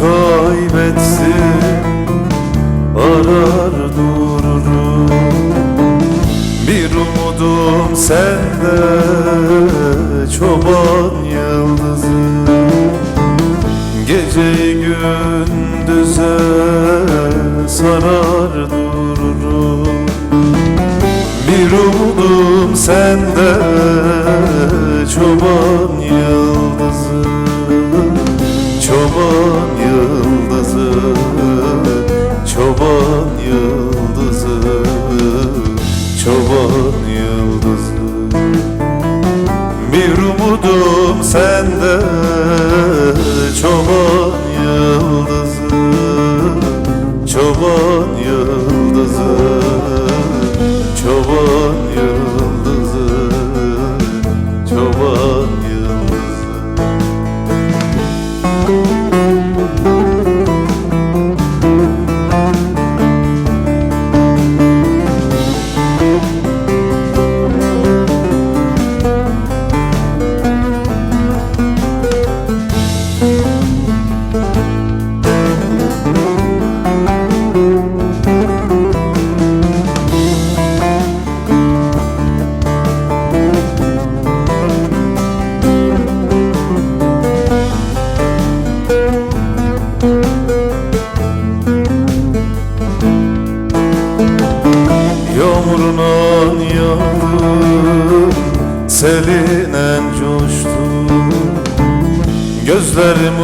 kaybetsin Arar dururum. Bir umudum sende Çoban yıldızı. Geceyi gündüze sarar dururum. Bir umudum sende Çoban yıldızı. Çoban yıldızı Bir umudum sende Çoban yıldızı Çoban Yağmurun yağdı Selinen coştu. Gözlerim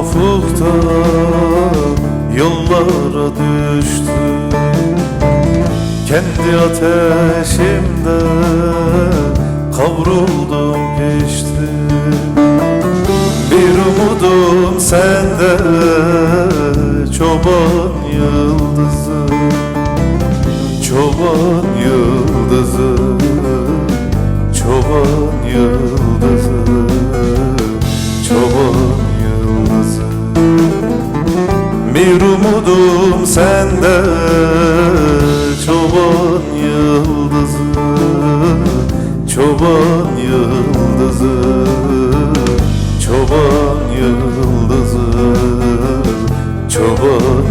ufukta Yollara düştü. Kendi ateşimde Kavruldum geçtim Bir umudum sende Çoban yıldızı Çoban yıldızı Çoban yıldızı Çoban yıldızı. Bir umudum sende Çoban yıldızı Çoban yıldızı Çoban yıldızı Çoban